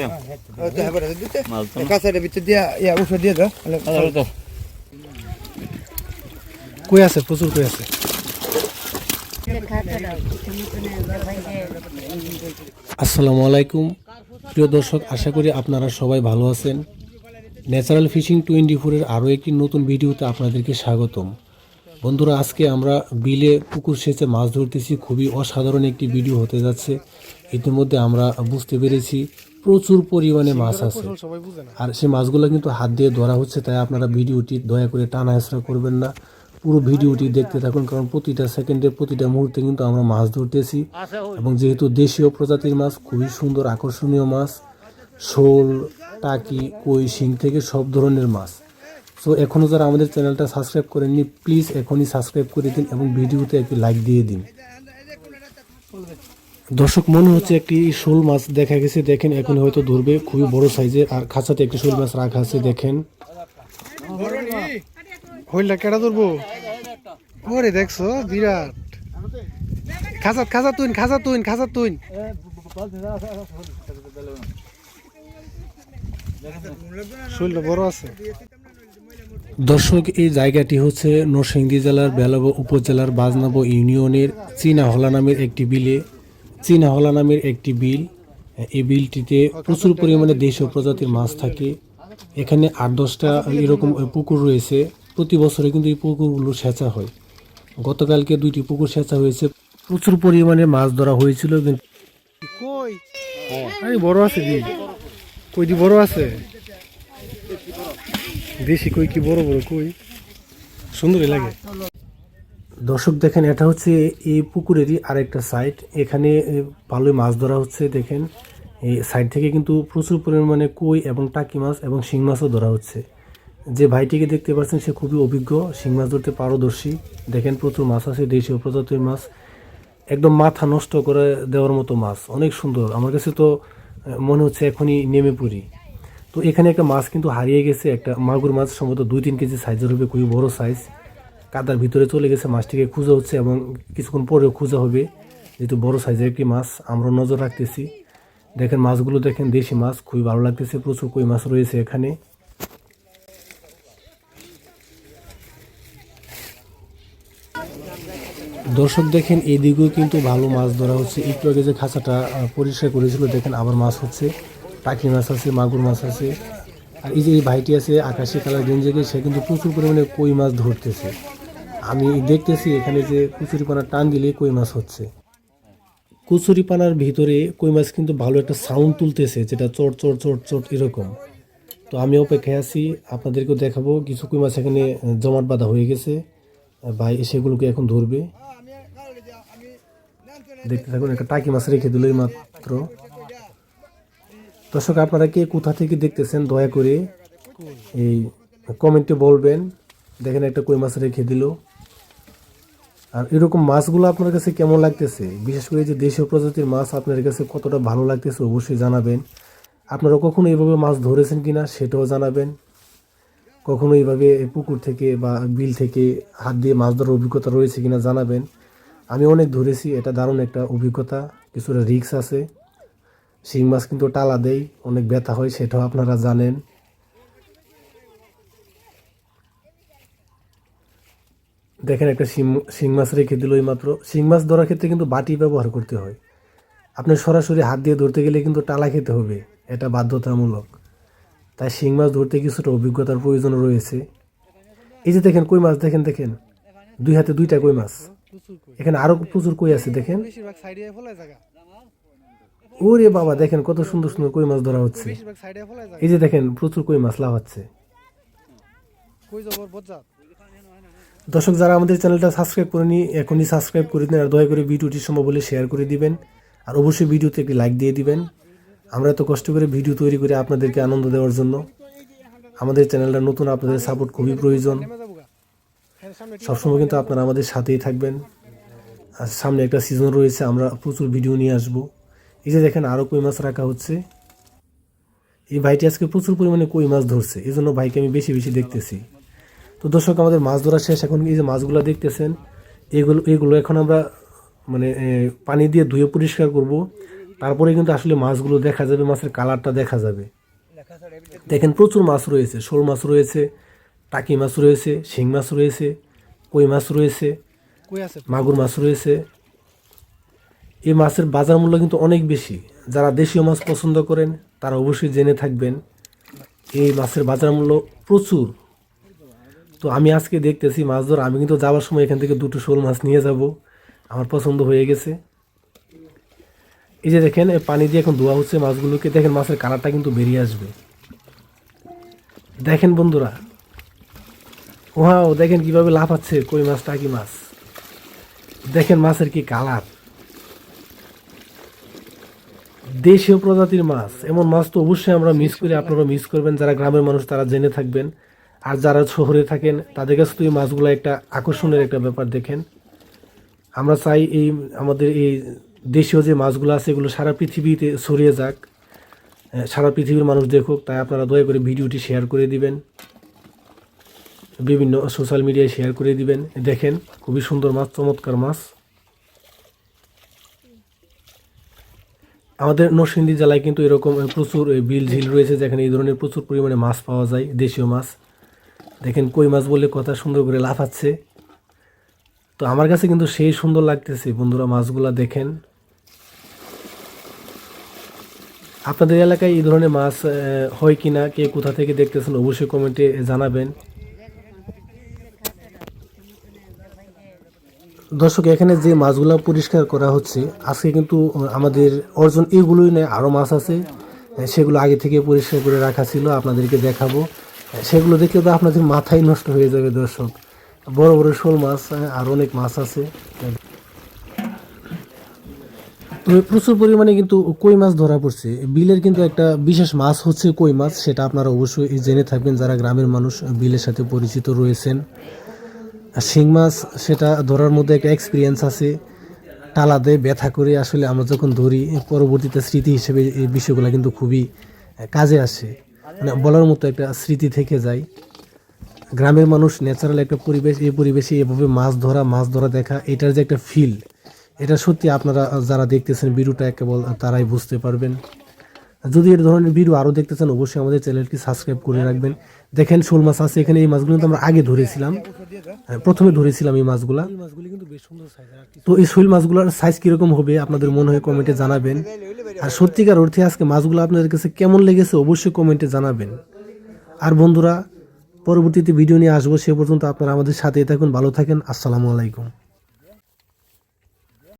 দিও। মাছ তো না। ভিতর দিয়া ইয়া উঠে দিয়ে দাও। কই আছে? প্রচুর কই আছে। আসসালামু আলাইকুম। প্রিয় দর্শক আশা করি আপনারা সবাই ভালো আছেন। ন্যাচারাল ফিশিং টোয়েন্টি ফোরের আরও একটি নতুন ভিডিওতে আপনাদেরকে স্বাগতম। বন্ধুরা আজকে আমরা বিলে পুকুর সেচে মাছ ধরতেছি। খুবই অসাধারণ একটি ভিডিও হতে যাচ্ছে। ইতিমধ্যে আমরা বুঝতে পেরেছি প্রচুর পরিমাণে মাছ আছে। আর সেই মাছগুলো কিন্তু হাত দিয়ে ধরা হচ্ছে তাই আপনারা ভিডিওটি দয়া করে টানা হেঁচড়া করবেন না। পুরো ভিডিওটি দেখতে থাকুন কারণ প্রতিটা সেকেন্ডে প্রতিটা মুহূর্তে কিন্তু আমরা মাছ ধরতেছি। এবং যেহেতু দেশীয় প্রজাতির মাছ খুবই সুন্দর আকর্ষণীয় মাছ শোল টাকি কই শিং থেকে সব ধরনের মাছ। সো এখনও যারা আমাদের চ্যানেলটা সাবস্ক্রাইব করেননি প্লিজ এখনই সাবস্ক্রাইব করে দিন এবং ভিডিওতে একটি লাইক দিয়ে দিন। দর্শক মনে হচ্ছে একটি শোল মাছ দেখা গেছে। দেখেন এখন হয়তো ধরবে খুবই বড় সাইজের আর খাঁচাতে একটি শোল মাছ রাখা আছে দেখেন। হইলা কেডা ধরবো? ওরে দেখছ বিরাট। খাজা খাজা তুইন খাজা তুইন খাজা তুইন। শরীরটা বড় আছে। দর্শক এই জায়গাটি হচ্ছে নরসিংদী জেলার বেলাব উপজেলার বাজনাব ইউনিয়নের চীনা হলা নামের একটি বিলে। চীনা হলা নামের একটি বিল। এই বিলটিতে প্রচুর পরিমাণে দেশীয় প্রজাতির মাছ থাকে। এখানে আট দশটা এরকম পুকুর রয়েছে। প্রতি বছরে কিন্তু এই পুকুরগুলো সেচা হয়। গতকালকে দুইটি পুকুর সেচা হয়েছে। প্রচুর পরিমাণে মাছ ধরা হয়েছিল কিন্তু কই? আরে বড় আছে দি কই দি বড় আছে? দেশি কই কি বড় বড় কই? সুন্দরই লাগে। দর্শক দেখেন, এটা হচ্ছে এই পুকুরেরই আরেকটা সাইড এখানে ভালোই মাছ ধরা হচ্ছে, দেখেন। এই সাইড থেকে কিন্তু প্রচুর পরিমাণে কই এবং টাকি মাছ এবং শিং মাছও ধরা হচ্ছে। যে ভাইটিকে দেখতে পাচ্ছেন, সে খুবই অভিজ্ঞ। শিং মাছ ধরতে পারদর্শী। দেখেন, প্রচুর মাছ আছে, দেশীয় প্রজাতির মাছ। একদম মাথা নষ্ট করে দেওয়ার মতো মাছ। অনেক সুন্দর। আমার কাছে তো মনে হচ্ছে এখনই নেমে পড়ি। তো এখানে একটা মাছ কিন্তু হারিয়ে গেছে, একটা মাগুর মাছ, সম্ভবত দুই তিন কেজি সাইজের হবে, খুবই বড় সাইজ কাদার ভিতরে চলে গেছে, মাছটিকে খোঁজা হচ্ছে এবং কিছুক্ষণ পরেও খোঁজা হবে। যেহেতু বড় সাইজের একটি মাছ আমরা নজর রাখতেছি। দেখেন মাছগুলো দেখেন, দেশি মাছ, খুবই ভালো লাগতেছে, প্রচুর কই মাছ রয়েছে এখানে। দর্শক দেখেন এদিকেও কিন্তু ভালো মাছ ধরা হচ্ছে। একটু আগে যে খাঁচাটা পরিষ্কার করেছিল, দেখেন আবার মাছ হচ্ছে। পাখি মাছ আছে, মাগুর মাছ আছে। আর এই যে এই ভাইটি আছে, আকাশি কালার গেঞ্জে সে কিন্তু প্রচুর পরিমাণে কই মাছ ধরতেছে। আমি দেখতেছি এখানে যে কুচুরিপানা টান দিলে কই মাছ হচ্ছে। কুচুরিপানার ভিতরে কই মাছ কিন্তু ভালো একটা সাউন্ড তুলতেছে, যেটা চট চট চট চট এরকম। তো আমি অপেক্ষায় আছি, আপনাদেরকেও দেখাবো, কিছু কই মাছ এখানে জমাট বাঁধা হয়ে গেছে। ভাই সেগুলোকে এখন ধরবে। দেখতে থাকুন, একটা টাকি মাছ রেখে দিল মাত্র দর্শক, আপনারা কে কোথা থেকে দেখতেছেন, দয়া করে এই কমেন্টে বলবেন। দেখেন একটা কই মাছ রেখে দিল। আর এরকম মাছগুলো আপনার কাছে কেমন লাগতেছে? বিশেষ করে যে দেশীয় প্রজাতির মাছ আপনার কাছে কতটা ভালো লাগতেছে অবশ্যই জানাবেন। আপনারা কখনো এইভাবে মাছ ধরেছেন কিনা সেটাও জানাবেন। কখনো এইভাবে পুকুর থেকে বা বিল থেকে হাত দিয়ে মাছ ধরার অভিজ্ঞতা রয়েছে কিনা জানাবেন। আমি অনেক ধরেছি, এটা দারুণ একটা অভিজ্ঞতা। কিছুটা রিক্স আছে। শিং মাছ কিন্তু টালা দেয়, অনেক ব্যথা হয়, সেটাও আপনারা জানেন। দেখেন একটা শিং মাছ রেখে দিল এই মাত্র শিং মাছ ধরার ক্ষেত্রে কিন্তু বাটি ব্যবহার করতে হয়। আপনি সরাসরি হাত দিয়ে ধরতে গেলে কিন্তু টালা খেতে হবে। এটা বাধ্যতামূলক। তাই শিং মাছ ধরতে কিছুটা অভিজ্ঞতার প্রয়োজন রয়েছে। এই যে দেখেন কই মাছ? দেখেন দেখেন। দুই হাতে দুইটা কই মাছ? এখানে আরও প্রচুর কই আছে দেখেন। ওরে বাবা দেখেন কত সুন্দর সুন্দর কই মাছ ধরা হচ্ছে। এই যে দেখেন প্রচুর কই মাছ যাব বজ্জাত। দর্শক, যারা আমাদের চ্যানেলটা সাবস্ক্রাইব করেনি, এখনই সাবস্ক্রাইব করে দিন আর দয়া করে ভিডিওটি সম্ভব বলে শেয়ার করে দিবেন। আর অবশ্যই ভিডিওতে একটি লাইক দিয়ে দিবেন। আমরা এত কষ্ট করে ভিডিও তৈরি করে আপনাদেরকে আনন্দ দেওয়ার জন্য আমাদের চ্যানেলটা নতুন, আপনাদের সাপোর্ট খুবই প্রয়োজন। সবসময় কিন্তু আপনারা আমাদের সাথেই থাকবেন। আর সামনে একটা সিজন রয়েছে, আমরা প্রচুর ভিডিও নিয়ে আসব। এই যে দেখেন আরও কই মাছ রাখা হচ্ছে। এই ভাইটি আজকে প্রচুর পরিমাণে কই মাছ ধরছে এই জন্য ভাইকে আমি বেশি বেশি দেখতেছি। তো দর্শক আমাদের মাছ ধরা শেষ। এখন এই যে মাছগুলো দেখতেছেন এগুলো এগুলো এখন আমরা মানে পানি দিয়ে ধুয়ে পরিষ্কার করব। তারপরে কিন্তু আসলে মাছগুলো দেখা যাবে মাছের কালারটা দেখা যাবে। দেখেন প্রচুর মাছ রয়েছে। শোল মাছ রয়েছে টাকি মাছ রয়েছে শিং মাছ রয়েছে কই মাছ রয়েছে মাগুর মাছ রয়েছে। এই মাছের বাজার মূল্য কিন্তু অনেক বেশি। যারা দেশীয় মাছ পছন্দ করেন তারা অবশ্যই জেনে থাকবেন। এই মাছের বাজার মূল্য প্রচুর। তো আমি আজকে দেখতেছি মাছ ধর। আমি কিন্তু যাওয়ার সময় এখান থেকে দুটো শোল মাছ নিয়ে যাব। আমার পছন্দ হয়ে গেছে। এই যে দেখেন পানি দিয়ে এখন ধোয়া হচ্ছে মাছগুলোকে। দেখেন মাছের কালারটা কিন্তু বেরিয়ে আসবে। দেখেন বন্ধুরা। ওহাও দেখেন কীভাবে লাফাচ্ছে কই মাছ, টাকি মাছ। দেখেন মাছের কি কালার। দেশীয় প্রজাতির মাছ। এমন মাছ তো অবশ্যই আমরা মিস করি। আপনারা মিস করবেন। যারা গ্রামের মানুষ, তারা জেনে থাকবেন। আর যারা শহরে থাকেন, তাদের কাছে তো এই মাছগুলো একটা আকর্ষণের একটা ব্যাপার দেখেন। আমরা চাই এই আমাদের এই দেশীয় যে মাছগুলো আছে, এগুলো সারা পৃথিবীতে ছড়িয়ে যাক। সারা পৃথিবীর মানুষ দেখুক, তাই আপনারা দয়া করে ভিডিওটি শেয়ার করে দিবেন। বিভিন্ন সোশ্যাল মিডিয়ায় শেয়ার করে দিবেন। দেখেন, খুবই সুন্দর মাছ, চমৎকার মাছ। আমাদের নরসিংদী জেলায় কিন্তু এরকম প্রচুর বিল ঝিল রয়েছে, যেখানে এই ধরনের প্রচুর পরিমাণে মাছ পাওয়া যায়, দেশীয় মাছ। দেখেন কই মাছ বলে কথা সুন্দর করে লাফাচ্ছে। তো আমার কাছে কিন্তু সেই সুন্দর লাগতেছে, বন্ধুরা মাছগুলা দেখেন। আপনাদের এলাকায় এই ধরনের মাছ হয় কি না কে কোথা থেকে দেখতেছেন অবশ্যই কমেন্টে জানাবেন। দর্শক, এখানে যে মাছগুলো পরিষ্কার করা হচ্ছে, আজকে কিন্তু আমাদের অর্জন এগুলোই নয় আরও মাছ আছে। সেগুলো আগে থেকে পরিষ্কার করে রাখা ছিল, আপনাদেরকে দেখাবো। সেগুলো দেখলে তো আপনাদের মাথায় নষ্ট হয়ে যাবে, দর্শক। বড় বড় শোল মাছ আর অনেক মাছ আছে। তবে প্রচুর পরিমাণে কিন্তু কই মাছ ধরা পড়ছে। বিলের কিন্তু একটা বিশেষ মাছ হচ্ছে কই মাছ, সেটা আপনারা অবশ্যই জেনে থাকবেন যারা গ্রামের মানুষ বিলের সাথে পরিচিত রয়েছেন। শিং মাছ, সেটা ধরার মধ্যে একটা এক্সপিরিয়েন্স আছে। টালা দেয় ব্যথা করে আসলে আমরা যখন ধরি, পরবর্তীতে স্মৃতি হিসেবে এই বিষয়গুলো কিন্তু খুবই কাজে আসে। মানে বলার মতো একটা স্মৃতি থেকে যায়। গ্রামের মানুষ ন্যাচারাল একটা পরিবেশ, এই পরিবেশে এভাবে মাছ ধরা মাছ ধরা দেখা, এটার যে একটা ফিল এটা সত্যি আপনারা যারা দেখতেছেন, বিরুটা কেবল তারাই বুঝতে পারবেন। যদি এর ধরনের ভিডিও আরও দেখতে চান অবশ্যই আমাদের চ্যানেলটি সাবস্ক্রাইব করে রাখবেন। দেখেন শোল মাছ আছে। এখানে এই মাছগুলো কিন্তু আমরা আগে ধরেছিলাম। হ্যাঁ, প্রথমে ধরেছিলাম এই মাছগুলা। তো এই শৈল মাছগুলোর সাইজ কীরকম হবে আপনাদের মনে হয় কমেন্টে জানাবেন। আর সত্যিকার অর্থে আজকে মাছগুলো আপনাদের কাছে কেমন লেগেছে অবশ্যই কমেন্টে জানাবেন। আর বন্ধুরা পরবর্তীতে ভিডিও নিয়ে আসব সে পর্যন্ত আপনারা আমাদের সাথেই থাকুন ভালো থাকেন আসসালামু আলাইকুম।